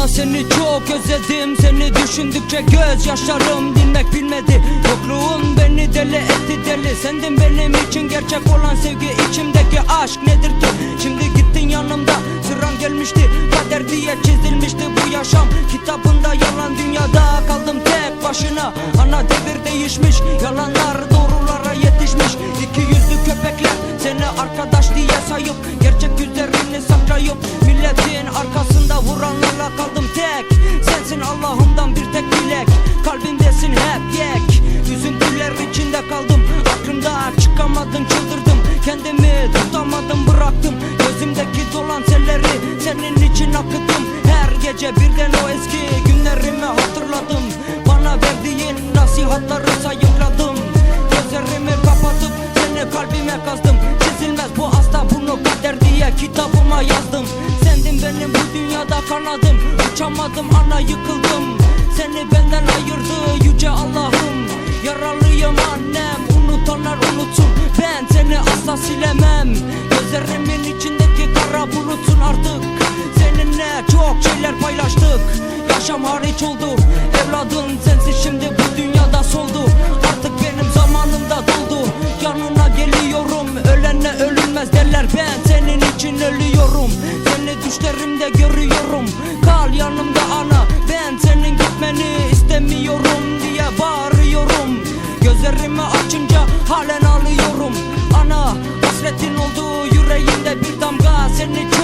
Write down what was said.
Ana seni çok özledim. Seni düşündükçe göz yaşlarım dinmek bilmedi. Yokluğun beni deli etti deli. Sendin benim için gerçek olan sevgi. İçimdeki aşk nedir ki? Şimdi gittin yanımda sıram gelmişti. Kader diye çizilmişti bu yaşam. Kitabında yalan dünyada kaldım tek başına. Ana devir değişmiş yalanlar doğrulara yetişmiş. İki yüzlü köpekler seni arkadaş diye sayıp Gerçek yüzlerini saklayıp Milletin Kendimi tutamadım bıraktım. Gözümdeki dolan selleri Senin için akıttım. Her gece birden o eski günlerimi hatırladım. Bana verdiğin nasihatları sayıkladım. Gözlerimi kapatıp seni kalbime kazdım. Çizilmez bu hasta bunu kader diye kitabıma yazdım. Sendin benim bu dünyada kanadım. Uçamadım ana yıkıldım asla silemem. Gözlerimin içindeki kara bulutsun artık. Seninle çok şeyler paylaştık. Yaşam hariç oldu. Evladın sensin şimdi bu dünyada soldu. Artık benim zamanım da doldu. Yanına geliyorum. Ölenle ölünmez derler. Ben senin için ölüyorum. Seni düşlerimde görüyorum. Kal yanımda ana. Ben senin gitmeni istemiyorum diye bağırıyorum. Gözlerimi ağlıyorum Ana